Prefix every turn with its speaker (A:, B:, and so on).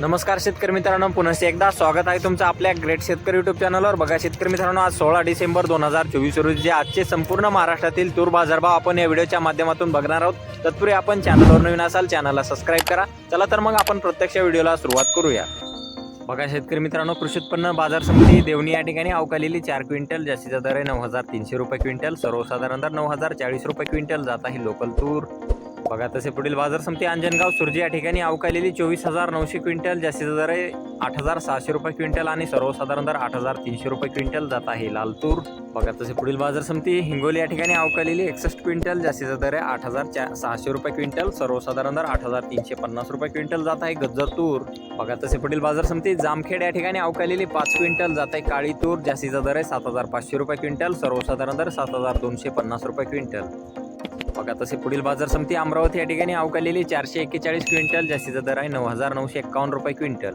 A: नमस्कार शेतकरी मित्रांनो पुन्हा एकदा स्वागत आहे तुमचं आपल्या ग्रेट शेतकरी युट्यूब चॅनलवर बघा शेतकरी मित्रांनो आज सोळा डिसेंबर दोन हजार चोवीस रोजी जे आजचे संपूर्ण महाराष्ट्रातील तूर बाजारभाव आपण या व्हिडिओच्या माध्यमातून बघणार आहोत. तत्पूर्वी आपण चॅनलवर नवीन असाल चॅनलला सबस्क्राईब करा. चला तर मग आपण प्रत्यक्ष व्हिडिओला सुरुवात करूया. बघा शेतकरी मित्रांनो कृषी उत्पन्न बाजार समिती देवणी या ठिकाणी अवकालेली चार क्विंटल जास्तीचा दर आहे नऊ हजार तीनशे रुपये क्विंटल सर्वसाधारण दर नऊ हजार चाळीस रुपये क्विंटल जात आहे लोकल तूर. बघा तसे पुढील बाजार समिती अंजनगाव सुरजी या ठिकाणी अवकालेली चोवीस हजार नऊशे क्विंटल जास्तीचा दर आहे आठ हजार सहाशे रुपये क्विंटल आणि सर्वसाधारण दर आठ हजार तीनशे रुपये क्विंटल जात आहे लाल तूर बघा तसे पुढील बाजार समिती हिंगोली या ठिकाणी अवकालेली एकसष्ट क्विंटल जास्तीचा दर आहे आठ हजार चा सहाशे रुपये क्विंटल सर्वसाधारण दर आठ हजार तीनशे पन्नास रुपये क्विंटल जात आहे गज्जर तूर बघा तसे पुढील बाजार समिती जामखेड या ठिकाणी अवकालेली पाच क्विंटल जात आहे काळी तूर जास्तीचा दर आहे सात हजार पाचशे रुपये क्विंटल सर्वसाधारण दर सात हजार दोनशे पन्नास रुपये क्विंटल. बघा तसे पुढील बाजार समिती अमरावती या ठिकाणी अवकालेली चारशे एक्केचाळीस क्विंटल जास्तीचा दर आहे नऊ हजार नऊशे एक्कावन्न रुपये क्विंटल.